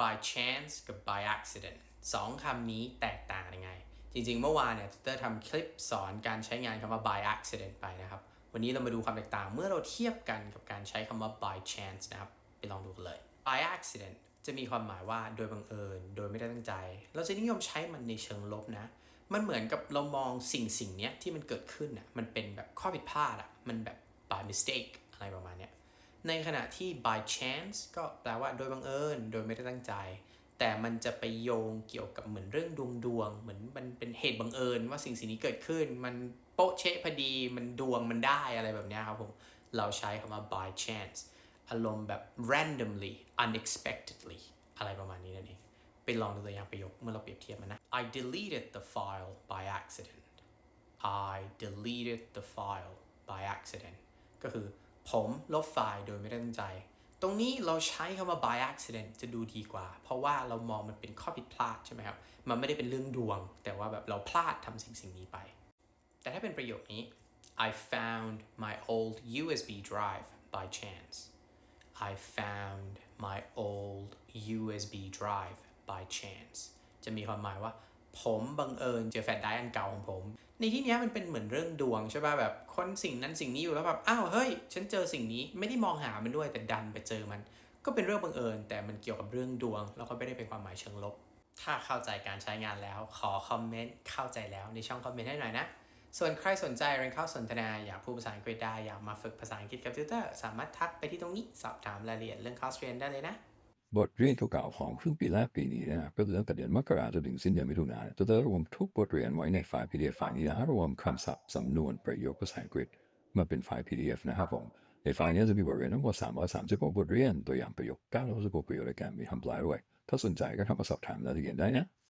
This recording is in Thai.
by chance กับ by accident สองคำนี้แตกต่างยังไง จริงๆ เมื่อวานเนี่ยเตอร์ทำคลิปสอนการใช้งานคำว่า by accident ไปนะครับ วันนี้เรามาดูความแตกต่างเมื่อเราเทียบกันกับการใช้คำว่า by chance นะครับ ไปลองดูกันเลย by accident จะมีความหมายว่าโดยบังเอิญ โดยไม่ได้ตั้งใจ เราจะนิยมใช้มันในเชิงลบนะ มันเหมือนกับเรามองสิ่งสิ่งนี้ที่มันเกิดขึ้นอะมันเป็นแบบข้อผิดพลาดอะมันแบบ by mistake อะไรประมาณเนี้ย ในขณะที่ by chance ก็แปลว่าโดยบังเอิญ โดยไม่ได้ตั้งใจ แต่มันจะไปโยงเกี่ยวกับเหมือนเรื่องดวงดวง เหมือนมันเป็นเหตุบังเอิญว่าสิ่งสิ่งนี้เกิดขึ้น มันโป๊ะเชะพอดี มันดวงมันได้อะไรแบบเนี้ยครับผม เราใช้คำว่า by chance อารมณ์แบบ randomly unexpectedly อะไรประมาณนี้นั่นเอง ไปลองดูตัวอย่างประโยคเมื่อเราเปรียบเทียบมันนะ I deleted the file by accident I deleted the file by accident ก็คือ ผมลบไฟล์โดยไม่ได้ตั้งใจ ตรงนี้เราใช้คำว่า by accident จะดูดีกว่า เพราะว่าเรามองมันเป็นข้อผิดพลาดใช่ไหมครับ มันไม่ได้เป็นเรื่องดวง แต่ว่าแบบเราพลาดทำสิ่งสิ่งนี้ไป แต่ถ้าเป็นประโยคนี้ I found my old USB drive by chance I found my old USB drive by chance จะมีความหมายว่า ผมบังเอิญเจอแฟลชไดรฟ์อันเก่าของผม ในที่เนี้ยมันเป็นเหมือนเรื่องดวงใช่ป่ะแบบคนสิ่งนั้นสิ่งนี้อยู่แล้วแบบอ้าวเฮ้ย ฉันเจอสิ่งนี้ไม่ได้มองหามันด้วยแต่ดันไปเจอมัน ก็เป็นเรื่องบังเอิญ แต่มันเกี่ยวกับเรื่องดวง แล้วก็ไม่ได้เป็นความหมายเชิงลบ ถ้าเข้าใจการใช้งานแล้ว ขอคอมเมนต์เข้าใจแล้วในช่องคอมเมนต์ให้หน่อยนะส่วนใครสนใจเรียนเข้าสนทนาอยากพูดภาษาอังกฤษได้อยากมาฝึกภาษาอังกฤษกับทิวเตอร์สามารถทักไปที่ตรงนี้สอบถามรายละเอียดเรื่องคอร์สเรียนได้เลยนะ บทเรียนเก่าๆของครึ่งปีแรกปีนี้นะครับก็คือตั้งแต่เดือนมกราจนถึงสิ้นเดือนมิถุนายนจะได้รวมทุกบทเรียนไว้ในไฟล์ PDF ไฟล์นี้นะรวมคำศัพท์สำนวนประโยคภาษาอังกฤษมาเป็นไฟล์ PDF นะครับผมในไฟล์นี้จะมีบทเรียนทั้งหมด336บทเรียนตัวอย่างประโยค996ประโยคในการมีทำลายด้วย ถ้าสนใจก็เข้ามาสอบถามรายละเอียดได้นะ